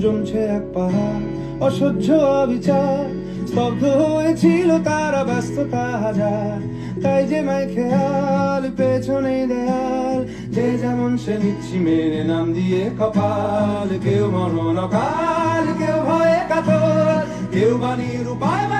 জমছে এক পাহাড় অসহ্য অবিচার স্তব্ধ হয়েছিল তারা ব্যস্ততা হাজার তাই যে মাই খেয়াল পেছনে দেয়াল যে যেমন সে নিচ্ছি মেরে নাম দিয়ে কপাল কেউ মরণ অকাল কেউ ভয়ে কাতর কেউ বাণীর উপায়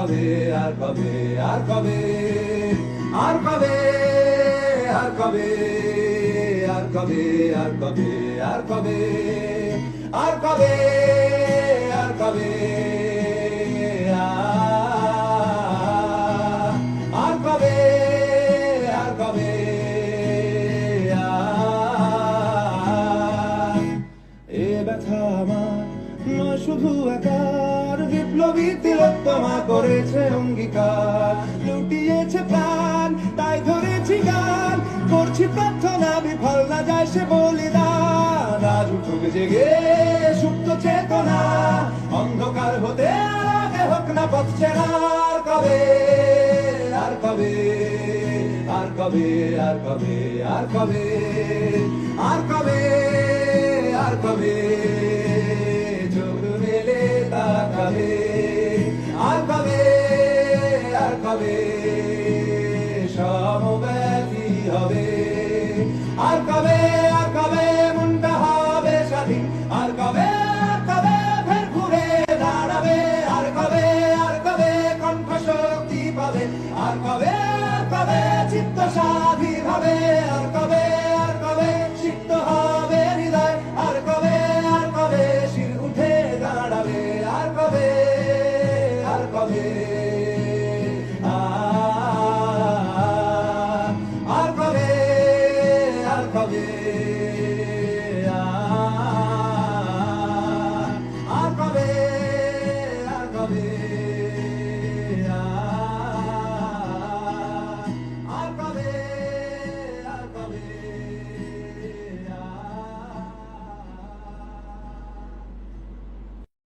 কবে আর কবে আর কবে আর কবে আর কবে আর কবে আর কবে আর কবে আর কবে আর কবে আর কবে আর কবে এ শুধু একার বিপ্লবী তিলোত্তমা করেছে অঙ্গীকার। লুটিয়েছে প্রাণ, তাই ধরেছি গান। করছি প্রার্থনা, বিফল না যায় সে বলিদান। আজ উঠুক জেগে সুপ্ত চেতনা। অন্ধকার হতে আগে হোক না পথ চেনা আর কবে আর কবে আর কবে আর কবে আর কবে আর কবে। আর কবে, আর হবে স্বাধীন? আর কবে কবে ফের ঘুরে দাঁড়াবে? আর কবে আর কবে কণ্ঠ শক্তি পাবে? আর কবে কবে চিত্ত সাধি ভাবে আর কবে valeu.